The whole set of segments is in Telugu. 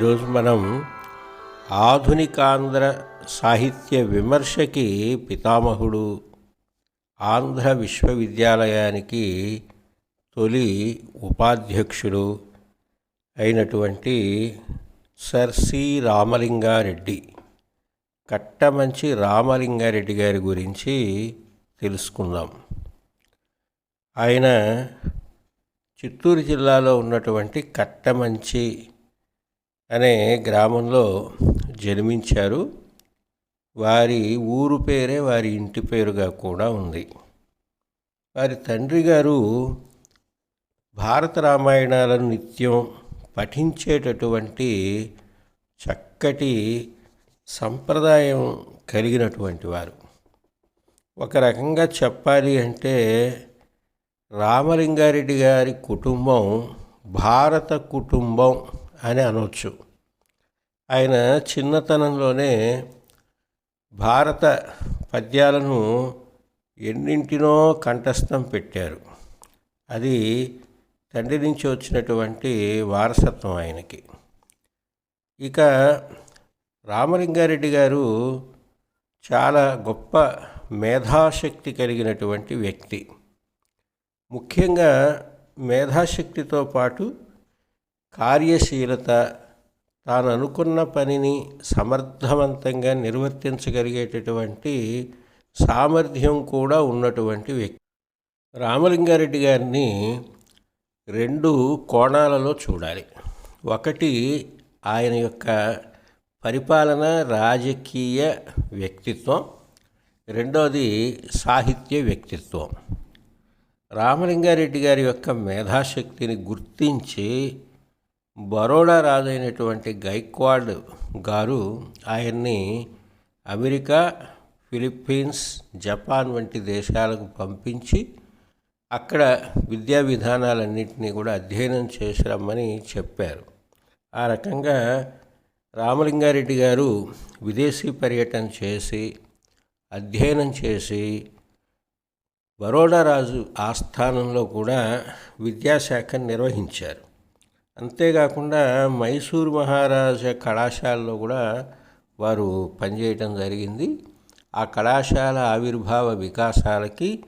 ఈరోజు మనం ఆధునికాంధ్ర సాహిత్య విమర్శకి పితామహుడు ఆంధ్ర విశ్వవిద్యాలయానికి తొలి ఉపాధ్యక్షుడు అయినటువంటి సర్ సి రామలింగారెడ్డి. కట్టమంచి రామలింగారెడ్డి గారి గురించి తెలుసుకుందాం. ఆయన చిత్తూరు జిల్లాలో ఉన్నటువంటి కట్టమంచి అనే గ్రామంలో జన్మించారు. వారి ఊరు పేరే వారి ఇంటి పేరుగా కూడా ఉంది. వారి తండ్రి గారు భారత రామాయణాలను నిత్యం పఠించేటటువంటి చక్కటి సంప్రదాయం కలిగినటువంటి వారు. ఒక రకంగా చెప్పాలి అంటే రామలింగారెడ్డి గారి కుటుంబం భారత కుటుంబం అని అనవచ్చు ఆయన చిన్నతనంలోనే భారత పద్యాలను ఎన్నింటినో కంఠస్థం పెట్టారు. అది తండ్రి నుంచి వచ్చినటువంటి వారసత్వం ఆయనకి. ఇక రామలింగారెడ్డి గారు చాలా గొప్ప మేధాశక్తి కలిగినటువంటి వ్యక్తి. ముఖ్యంగా మేధాశక్తితో పాటు కార్యశీలత తాను అనుకున్న పనిని సమర్థవంతంగా నిర్వర్తించగలిగేటటువంటి సామర్థ్యం కూడా ఉన్నటువంటి వ్యక్తి. రామలింగారెడ్డి గారిని రెండు కోణాలలో చూడాలి. ఒకటి ఆయన యొక్క పరిపాలన రాజకీయ వ్యక్తిత్వం. రెండవది సాహిత్య వ్యక్తిత్వం. రామలింగారెడ్డి గారి యొక్క మేధాశక్తిని గుర్తించి బరోడా రాజైనటువంటి గైక్వాడ్ గారు ఆయన్ని అమెరికా ఫిలిప్పీన్స్ జపాన్ వంటి దేశాలకు పంపించి అక్కడ విద్యా విధానాలన్నింటినీ కూడా అధ్యయనం చేసి రమ్మని చెప్పారు. ఆ రకంగా రామలింగారెడ్డి గారు విదేశీ పర్యటన చేసి అధ్యయనం చేసి బరోడా రాజు ఆస్థానంలో కూడా విద్యాశాఖను నిర్వహించారు. అంతేకాకుండా మైసూరు మహారాజా కళాశాలలో కూడా వారు పనిచేయటం జరిగింది. ఆ కళాశాల ఆవిర్భావ వికాసాలకి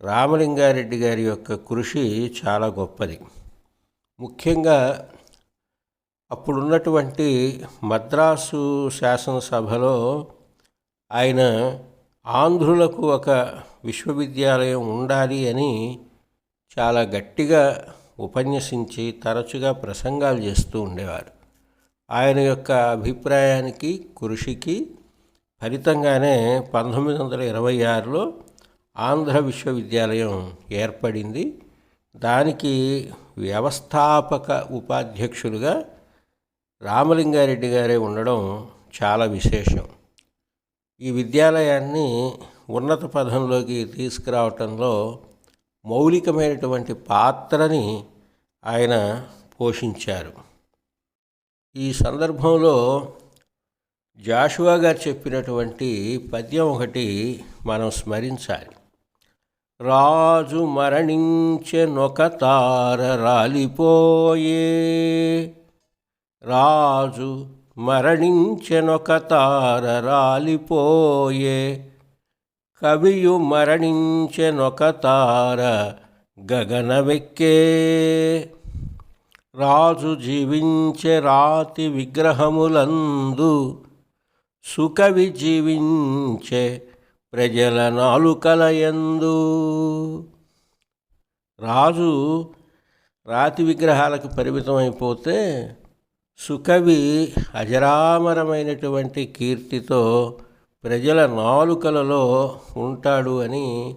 రామలింగారెడ్డి గారి యొక్క కృషి చాలా గొప్పది. ముఖ్యంగా అప్పుడున్నటువంటి మద్రాసు శాసనసభలో ఆయన ఆంధ్రులకు ఒక విశ్వవిద్యాలయం ఉండాలి అని చాలా గట్టిగా ఉపన్యసించి తరచుగా ప్రసంగాలు చేస్తూ ఉండేవారు. ఆయన యొక్క అభిప్రాయానికి కృషికి ఫలితంగానే పంతొమ్మిది వందల ఇరవై ఆరులో ఆంధ్ర విశ్వవిద్యాలయం ఏర్పడింది. దానికి వ్యవస్థాపక ఉపాధ్యక్షులుగా రామలింగారెడ్డి గారే ఉండడం చాలా విశేషం. ఈ విద్యాలయాన్ని ఉన్నత పదంలోకి తీసుకురావటంలో మౌలికమైనటువంటి పాత్రని ఆయన పోషించారు. ఈ సందర్భంలో జాషువా గారు చెప్పినటువంటి పద్యం ఒకటి మనం స్మరించాలి. రాజు మరణించెనొక తార రాలిపోయే. రాజు మరణించెనొక తార రాలిపోయే. కవియు మరణించెనొక తార గగనవెక్కే. రాజు జీవించే రాతి విగ్రహములందు సుకవి జీవించే ప్రజల నాలుకలయందు. రాజు రాతి విగ్రహాలకు పరిమితం అయిపోతే సుకవి అజరామరమైనటువంటి కీర్తితో ప్రజల నాలుకలలో ఉంటాడు అని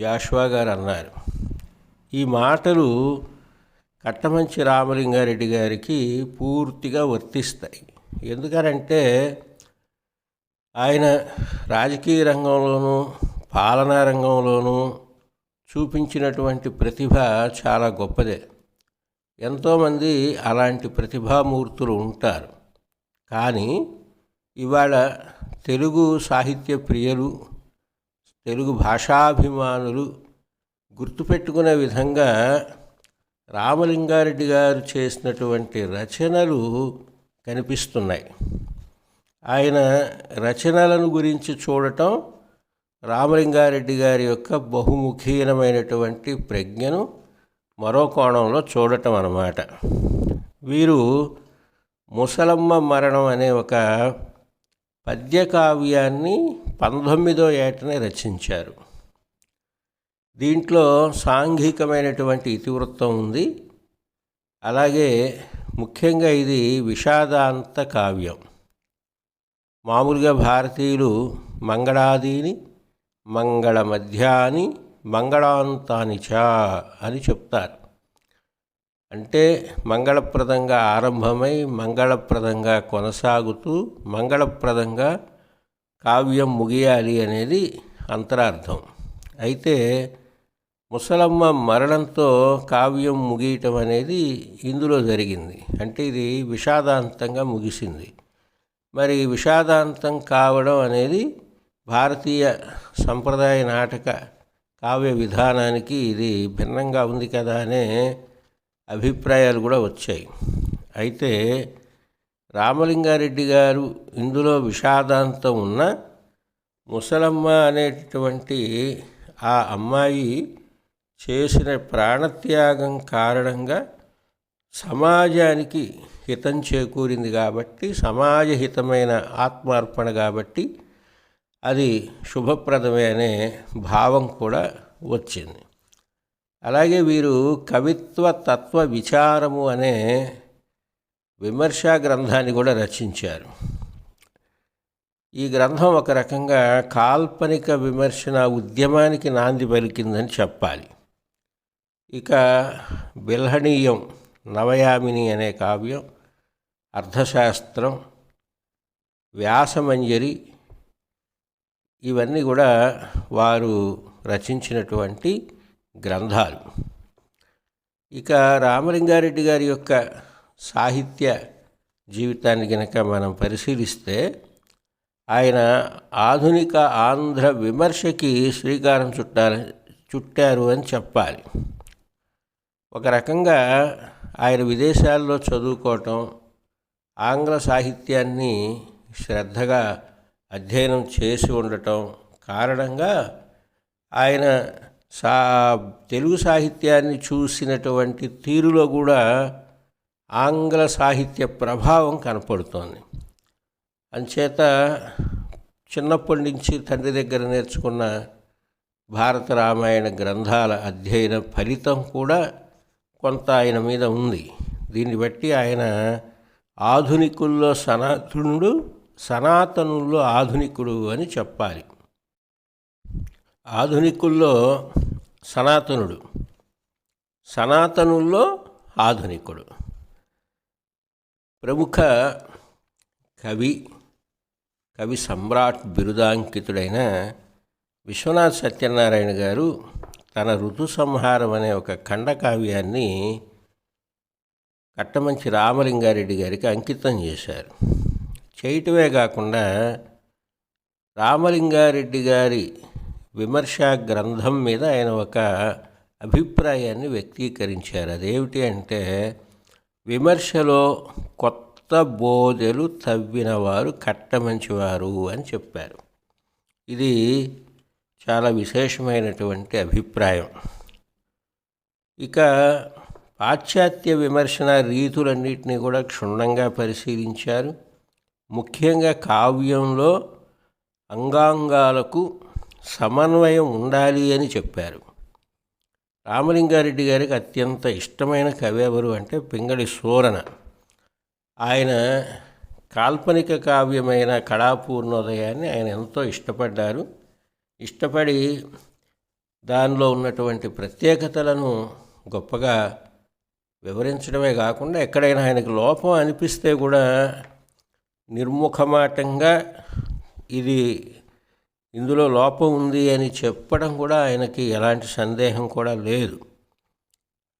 జాష్వా గారు అన్నారు. ఈ మాటలు కట్టమంచి రామలింగారెడ్డి గారికి పూర్తిగా వర్తిస్తాయి. ఎందుకనంటే ఆయన రాజకీయ రంగంలోనూ పాలనా రంగంలోనూ చూపించినటువంటి ప్రతిభ చాలా గొప్పదే. ఎంతోమంది అలాంటి ప్రతిభామూర్తులు ఉంటారు. కానీ ఇవాళ తెలుగు సాహిత్య ప్రియులు తెలుగు భాషాభిమానులు గుర్తుపెట్టుకునే విధంగా రామలింగారెడ్డి గారు చేసినటువంటి రచనలు కనిపిస్తున్నాయి. ఆయన రచనలను గురించి చూడటం రామలింగారెడ్డి గారి యొక్క బహుముఖీనమైనటువంటి ప్రజ్ఞను మరో కోణంలో చూడటం అన్నమాట. వీరు ముసలమ్మ మరణం అనే ఒక పద్యకావ్యాన్ని పంతొమ్మిదో ఏటనే రచించారు. దీంట్లో సాంఘికమైనటువంటి ఇతివృత్తం ఉంది. అలాగే ముఖ్యంగా ఇది విషాదాంత కావ్యం. మామూలుగా భారతీయులు మంగళాదీని మంగళ మధ్యాని మంగళాంతాని చ అని చెప్తారు. అంటే మంగళప్రదంగా ఆరంభమై మంగళప్రదంగా కొనసాగుతూ మంగళప్రదంగా కావ్యం ముగియాలి అనేది అంతరార్థం. అయితే ముసలమ్మ మరణంతో కావ్యం ముగియటం అనేది ఇందులో జరిగింది. అంటే ఇది విషాదాంతంగా ముగిసింది. మరి విషాదాంతం కావడం అనేది భారతీయ సంప్రదాయ నాటక కావ్య విధానానికి ఇది భిన్నంగా ఉంది కదా అనే అభిప్రాయాలు కూడా వచ్చాయి. అయితే రామలింగారెడ్డి గారు ఇందులో విషాదాంతం ఉన్న ముసలమ్మ అనేటటువంటి ఆ అమ్మాయి చేసిన ప్రాణత్యాగం కారణంగా సమాజానికి హితం చేకూరింది కాబట్టి సమాజహితమైన ఆత్మార్పణ కాబట్టి అది శుభప్రదమే అనే భావం కూడా వచ్చింది. అలాగే వీరు కవిత్వ తత్వ విచారము అనే విమర్శా గ్రంథాన్ని కూడా రచించారు. ఈ గ్రంథం ఒక రకంగా కాల్పనిక విమర్శన ఉద్యమానికి నాంది పలికిందని చెప్పాలి. ఇక బిల్హణీయం నవయామిని అనే కావ్యం అర్థశాస్త్రం వ్యాసమంజరి ఇవన్నీ కూడా వారు రచించినటువంటి గ్రంథాలు. ఇక రామలింగారెడ్డి గారి యొక్క సాహిత్య జీవితాన్ని కనుక మనం పరిశీలిస్తే ఆయన ఆధునిక ఆంధ్ర విమర్శకి శ్రీకారం చుట్టారు చుట్టారు అని చెప్పాలి. ఒక రకంగా ఆయన విదేశాల్లో చదువుకోవటం ఆంగ్ల సాహిత్యాన్ని శ్రద్ధగా అధ్యయనం చేసి ఉండటం కారణంగా ఆయన సా తెలుగు సాహిత్యాన్ని చూసినటువంటి తీరులో కూడా ఆంగ్ల సాహిత్య ప్రభావం కనపడుతోంది. అంచేత చిన్నప్పటి నుంచి తండ్రి దగ్గర నేర్చుకున్న భారత రామాయణ గ్రంథాల అధ్యయన ఫలితం కూడా కొంత ఆయన మీద ఉంది. దీన్ని బట్టి ఆయన ఆధునికుల్లో సనాతనుడు సనాతనుల్లో ఆధునికుడు అని చెప్పాలి. ఆధునికుల్లో సనాతనుడు సనాతనుల్లో ఆధునికుడు. ప్రముఖ కవి కవి సమ్రాట్ బిరుదాంకితుడైన విశ్వనాథ్ సత్యనారాయణ గారు తన ఋతు సంహారం అనే ఒక ఖండకావ్యాన్ని కట్టమంచి రామలింగారెడ్డి గారికి అంకితం చేశారు. చేయటమే కాకుండా రామలింగారెడ్డి గారి విమర్శా గ్రంథం మీద ఆయన ఒక అభిప్రాయాన్ని వ్యక్తీకరించారు. అదేమిటి అంటే విమర్శలో కొత్త బోధలు తవ్వినవారు కట్టమంచివారు అని చెప్పారు. ఇది చాలా విశేషమైనటువంటి అభిప్రాయం. ఇక పాశ్చాత్య విమర్శన రీతులన్నింటినీ కూడా క్షుణ్ణంగా పరిశీలించారు. ముఖ్యంగా కావ్యంలో అంగాంగాలకు సమన్వయం ఉండాలి అని చెప్పారు. రామలింగారెడ్డి గారికి అత్యంత ఇష్టమైన కవి ఎవరు అంటే పింగళి సూరణ ఆయన కాల్పనిక కావ్యమైన కళాపూర్ణోదయాన్ని ఆయన ఎంతో ఇష్టపడ్డారు. ఇష్టపడి దానిలో ఉన్నటువంటి ప్రత్యేకతలను గొప్పగా వివరించడమే కాకుండా ఎక్కడైనా ఆయనకు లోపం అనిపిస్తే కూడా నిర్ముఖమాటంగా ఇది ఇందులో లోపం ఉంది అని చెప్పడం కూడా ఆయనకి ఎలాంటి సందేహం కూడా లేదు.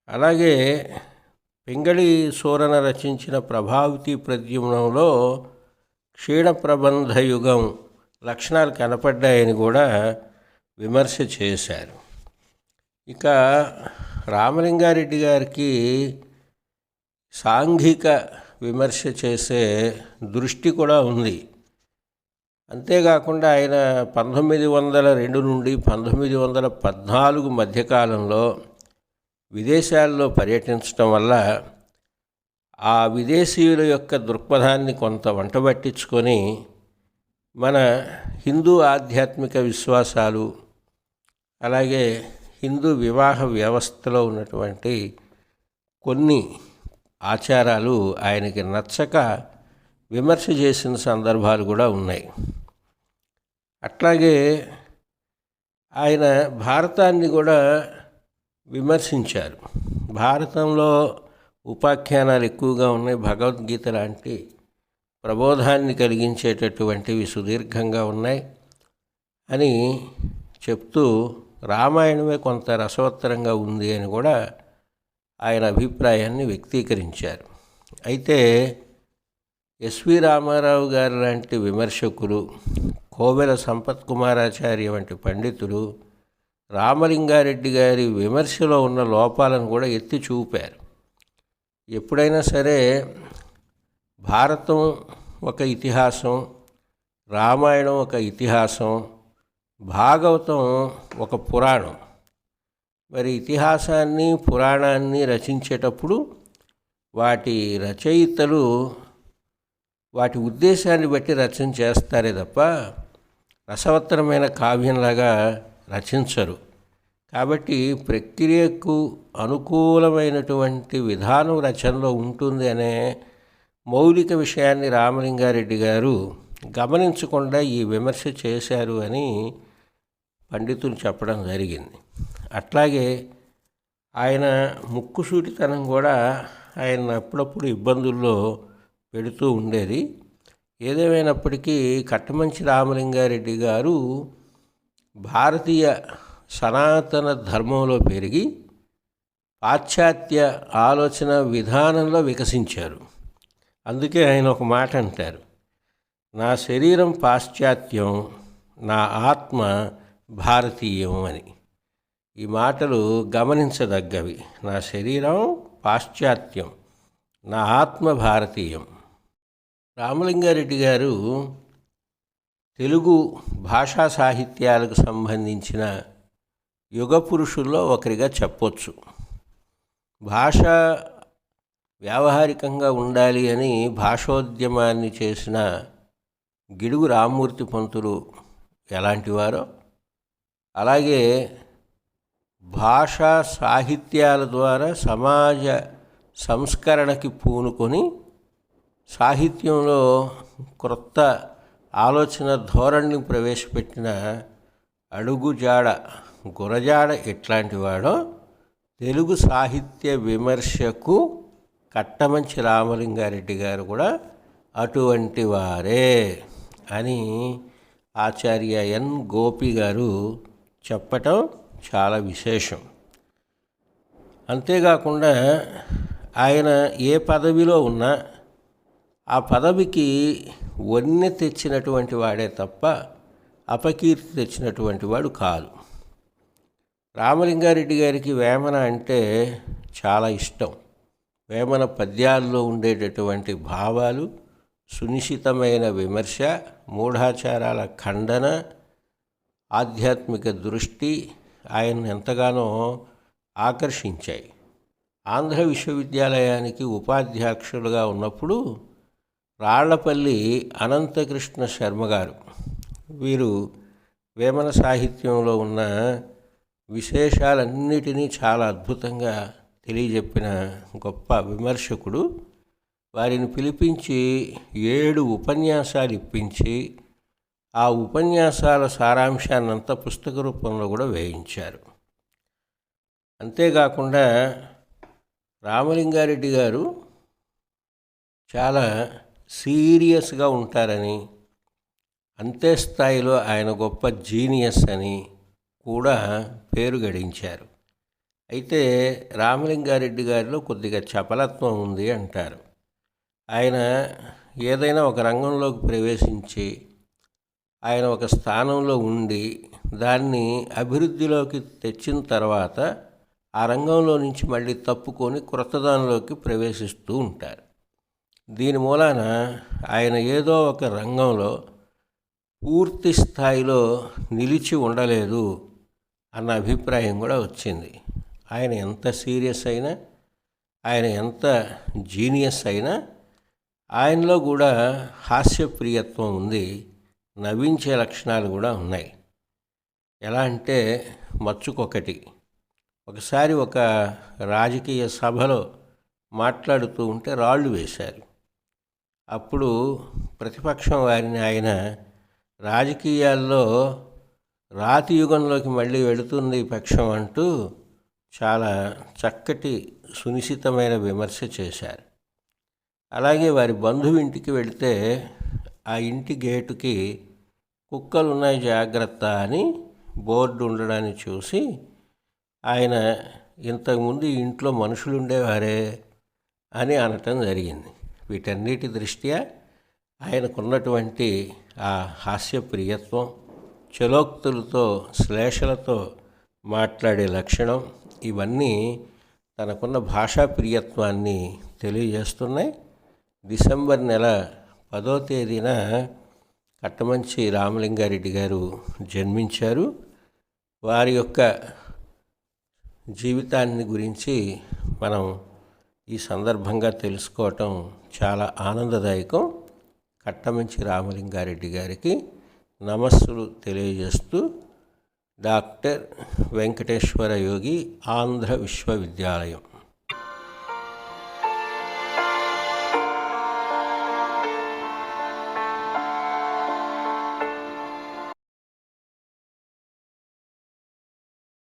అలాగే పింగళి సూరన రచించిన ప్రభావితి ప్రద్యుమ్నంలో క్షీణ ప్రబంధ యుగం లక్షణాలు కనపడ్డాయని కూడా విమర్శ చేశారు. ఇక రామలింగారెడ్డి గారికి సాంఘిక విమర్శ చేసే దృష్టి కూడా ఉంది. అంతేకాకుండా ఆయన పంతొమ్మిది వందల రెండు నుండి పంతొమ్మిది వందల పద్నాలుగు మధ్యకాలంలో విదేశాల్లో పర్యటించడం వల్ల ఆ విదేశీయుల యొక్క దృక్పథాన్ని కొంత వంటబట్టించుకొని మన హిందూ ఆధ్యాత్మిక విశ్వాసాలు అలాగే హిందూ వివాహ వ్యవస్థలో ఉన్నటువంటి కొన్ని ఆచారాలు ఆయనకి నచ్చక విమర్శ చేసిన సందర్భాలు కూడా ఉన్నాయి. అట్లాగే ఆయన భారతాన్ని కూడా విమర్శించారు. భారతంలో ఉపాఖ్యానాలు ఎక్కువగా ఉన్నాయి. భగవద్గీత లాంటి ప్రబోధాన్ని కలిగించేటటువంటివి సుదీర్ఘంగా ఉన్నాయి అని చెప్తూ రామాయణమే కొంత రసవత్తరంగా ఉంది అని కూడా ఆయన అభిప్రాయాన్ని వ్యక్తీకరించారు. అయితే ఎస్వి రామారావు గారు లాంటి విమర్శకులు కోవెల సంపత్ కుమారాచార్య వంటి పండితులు రామలింగారెడ్డి గారి విమర్శలో ఉన్న లోపాలను కూడా ఎత్తి చూపారు. ఎప్పుడైనా సరే భారతం ఒక ఇతిహాసం రామాయణం ఒక ఇతిహాసం భాగవతం ఒక పురాణం. మరి ఇతిహాసాన్ని పురాణాన్ని రచించేటప్పుడు వాటి రచయితలు వాటి ఉద్దేశాన్ని బట్టి రచన చేస్తారే తప్ప రసవత్తరమైన కావ్యంలాగా రచించరు. కాబట్టి ప్రక్రియకు అనుకూలమైనటువంటి విధానం రచనలో ఉంటుంది అనే మౌలిక విషయాన్ని రామలింగారెడ్డి గారు గమనించకుండా ఈ విమర్శ చేశారు అని పండితులు చెప్పడం జరిగింది. అట్లాగే ఆయన ముక్కుసూటితనం కూడా ఆయన అప్పుడప్పుడు ఇబ్బందుల్లో పెడుతూ ఉండేది. ఏదేమైనప్పటికీ కట్టమంచి రామలింగారెడ్డి గారు భారతీయ సనాతన ధర్మంలో పెరిగి పాశ్చాత్య ఆలోచన విధానంలో వికసించారు. అందుకే ఆయన ఒక మాట అంటారు. నా శరీరం పాశ్చాత్యం నా ఆత్మ భారతీయం అని. ఈ మాటలు గమనించదగ్గవి. నా శరీరం పాశ్చాత్యం నా ఆత్మ భారతీయం. రామలింగారెడ్డి గారు తెలుగు భాషా సాహిత్యాలకు సంబంధించిన యుగ పురుషుల్లో ఒకరిగా చెప్పొచ్చు. భాష వ్యావహారికంగా ఉండాలి అని భాషోద్యమాన్ని చేసిన గిడుగు రామ్మూర్తి పంతులు ఎలాంటివారో అలాగే భాషా సాహిత్యాల ద్వారా సమాజ సంస్కరణకి పూనుకొని సాహిత్యంలో క్రొత్త ఆలోచన ధోరణిని ప్రవేశపెట్టిన అడుగుజాడ గురజాడ ఎట్లాంటివాడో తెలుగు సాహిత్య విమర్శకు కట్టమంచి రామలింగారెడ్డి గారు కూడా అటువంటి వారే అని ఆచార్య ఎన్ గోపి గారు చెప్పటం చాలా విశేషం. అంతేకాకుండా ఆయన ఏ పదవిలో ఉన్నా ఆ పదవికి వన్నె తెచ్చినటువంటి వాడే తప్ప అపకీర్తి తెచ్చినటువంటి వాడు కాదు. రామలింగారెడ్డి గారికి వేమన అంటే చాలా ఇష్టం. వేమన పద్యాల్లో ఉండేటటువంటి భావాలు సునిశ్చితమైన విమర్శ మూఢాచారాల ఖండన ఆధ్యాత్మిక దృష్టి ఆయన ఎంతగానో ఆకర్షించాయి. ఆంధ్ర విశ్వవిద్యాలయానికి ఉపాధ్యక్షులుగా ఉన్నప్పుడు రాళ్ళపల్లి అనంతకృష్ణ శర్మ గారు వీరు వేమన సాహిత్యంలో ఉన్న విశేషాలన్నిటినీ చాలా అద్భుతంగా తెలియజెప్పిన గొప్ప విమర్శకుడు వారిని పిలిపించి ఏడు ఉపన్యాసాలు ఇప్పించి ఆ ఉపన్యాసాల సారాంశాన్నంతా పుస్తక రూపంలో కూడా వేయించారు. అంతేకాకుండా రామలింగారెడ్డి గారు చాలా సీరియస్గా ఉంటారని అంతే స్థాయిలో ఆయన గొప్ప జీనియస్ అని కూడా పేరు గడించారు. అయితే రామలింగారెడ్డి గారిలో కొద్దిగా చపలత్వం ఉంది అంటారు. ఆయన ఏదైనా ఒక రంగంలోకి ప్రవేశించి ఆయన ఒక స్థానంలో ఉండి దాన్ని అభివృద్ధిలోకి తెచ్చిన తర్వాత ఆ రంగంలో నుంచి మళ్ళీ తప్పుకొని క్రొత్తదానిలోకి ప్రవేశిస్తూ ఉంటారు. దీని మూలాన ఆయన ఏదో ఒక రంగంలో పూర్తి స్థాయిలో నిలిచి ఉండలేదు అన్న అభిప్రాయం కూడా వచ్చింది. ఆయన ఎంత సీరియస్ అయినా ఆయన ఎంత జీనియస్ అయినా ఆయనలో కూడా హాస్యప్రియత్వం ఉంది నవ్వించే లక్షణాలు కూడా ఉన్నాయి. ఎలా అంటే మచ్చుకొకటి. ఒకసారి ఒక రాజకీయ సభలో మాట్లాడుతూ ఉంటే రాళ్ళు వేశారు. అప్పుడు ప్రతిపక్షం వారిని ఆయన రాజకీయాల్లో రాతి యుగంలోకి మళ్ళీ వెళుతుంది ఈ పక్షం అంటూ చాలా చక్కటి సునిశ్చితమైన విమర్శ చేశారు. అలాగే వారి బంధువు ఇంటికి వెళితే ఆ ఇంటి గేటుకి కుక్కలు ఉన్నాయి జాగ్రత్త అని బోర్డు ఉండడాన్ని చూసి ఆయన ఇంతకుముందు ఇంట్లో మనుషులు ఉండేవారే అని అనటం జరిగింది. వీటన్నిటి దృష్ట్యా ఆయనకున్నటువంటి ఆ హాస్యప్రియత్వం చలోక్తులతో శ్లేషలతో మాట్లాడే లక్షణం ఇవన్నీ తనకున్న భాషా ప్రియత్వాన్ని తెలియజేస్తున్నాయి. డిసెంబర్ నెల పదో తేదీన కట్టమంచి రామలింగారెడ్డి గారు జన్మించారు. వారి యొక్క జీవితాన్ని గురించి మనం ఈ సందర్భంగా తెలుసుకోవటం చాలా ఆనందదాయకం. కట్టమంచి రామలింగారెడ్డి గారికి నమస్సులు తెలియజేస్తూ డాక్టర్ వెంకటేశ్వర యోగి ఆంధ్ర విశ్వవిద్యాలయం